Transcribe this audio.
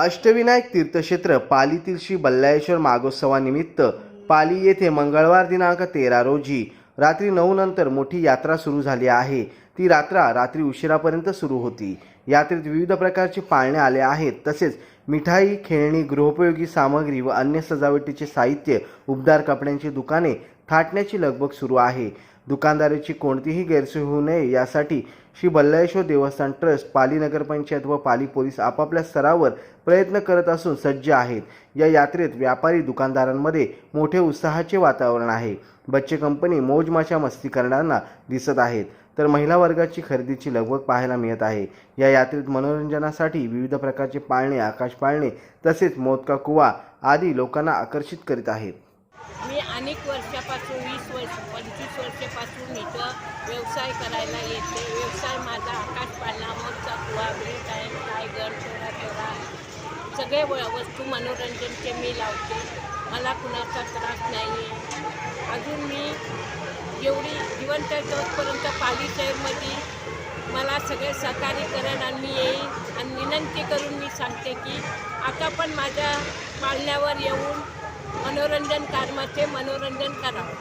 अष्टविनायक तीर्थक्षेत्र पालीतील श्री बल्लाळेश्वर मागोत्सवानिमित्त पाली येथे मंगळवार दिनांक तेरा रोजी रात्री नऊ नंतर मोठी यात्रा सुरू झाली आहे. ती यात्रा रात्री उशिरापर्यंत सुरू होती. यात्रेत विविध प्रकारचे पाळणे आले आहेत. तसेच मिठाई खेळणी गृहोपयोगी सामग्री व अन्य सजावटीचे साहित्य उबदार कपड्यांची दुकाने थाटण्याची लगबग सुरू आहे. दुकानदाराची कोणतीही गैरसोय होऊ नये. यासाठी श्री बल्लाळेश्वर देवस्थान ट्रस्ट पाली नगरपंचायत व पाली पोलीस आपापल्या स्तरावर प्रयत्न करत असून सज्ज आहेत. या यात्रेत व्यापारी दुकानदारांमध्ये मोठे उत्साहाचे वातावरण आहे. बच्चे कंपनी मौजमाच्या मस्ती करणाऱ्यांना दिसत आहेत. तर महिला वर्गाची खरेदीची लगबग पाहायला मिळत आहे. या यात्रेत मनोरंजनासाठी विविध प्रकारचे पाळणे आकाश पाळणे तसेच मोदका कुवा आदी लोकांना आकर्षित करीत आहेत. अनेक वर्षापासून वीस वर्ष पंचवीस वर्षापासून इथं व्यवसाय करायला येते. व्यवसाय माझा आकाश पाळणा मग कुवा ब्रेक आहे टायगर चोरा चोरा सगळे व वस्तू मनोरंजनचे मी लावते. मला कुणाचा त्रास नाही आहे अजून मी जेवढी जिवंत जोपर्यंत पाली शहरमध्ये मला सगळे सहकार्य करेन आणि मी येईन. आणि विनंती करून मी सांगते की आता पण माझ्या पाळण्यावर येऊन मनोरंजन कामाचे मनोरंजन करावं